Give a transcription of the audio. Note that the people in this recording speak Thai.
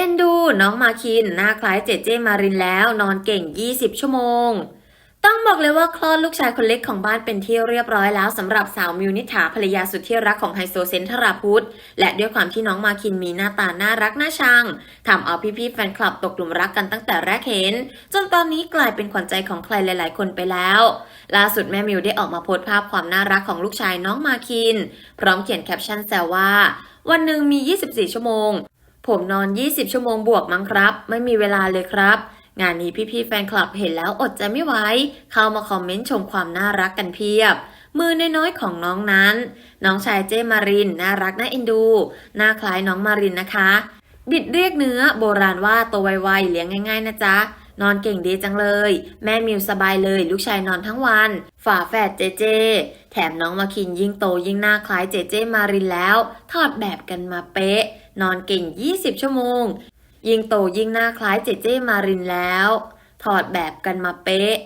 อ็นดูน้องมาคินหน้าคล้ายเจเจมารินแล้วนอนเก่ง 20 ชั่วโมง ต้องบอกเลยว่าคลอดลูกชายคนเล็กของบ้านเป็นที่เรียบร้อยแล้วสำหรับสาวมิวนิษฐาภรรยาสุดที่รักของไฮโซเซนทราพุทธและด้วยความที่น้องมาคินมีหน้าตาน่ารักน่าชังทำเอาพี่ๆแฟนคลับตกหลุมรักกันตั้งแต่แรกเห็น จนตอนนี้กลายเป็นขวัญใจของใครหลายๆ คนไปแล้วล่าสุดแม่มิวได้ออกมาโพสต์ภาพความน่ารักของลูกชายน้องมาคิน พร้อมเขียนแคปชั่นแซวว่าวันหนึ่งมี 24 ชั่วโมง ผมนอน 20 ชั่วโมงบวกมั้งครับ ไม่มีเวลาเลยครับ งานนี้พี่ๆแฟนคลับเห็นแล้วอดใจไม่ไหว เข้ามาคอมเมนต์ชมความน่ารักกันเพียบ มือน้อยๆของน้องนั้น น้องชายเจมาริน น่ารักน่าเอ็นดูหน้าคล้ายน้องมารินนะคะ ดิดเรียกเนื้อโบราณว่าโตวไวๆเลี้ยงง่ายๆนะจ๊ะ นอนเก่งดีจังเลย แม่มิวสบายเลย ลูกชายนอนทั้งวัน ฝาแฝดเจเจ แถมน้องมาคินยิ่งโตยิ่งหน้าคล้ายเจเจมารินแล้ว ถอดแบบกันมาเป๊ะ นอนเก่ง 20 ชั่วโมง ยิ่งโตยิ่งหน้าคล้ายเจเจมารินแล้ว ถอดแบบกันมาเป๊ะ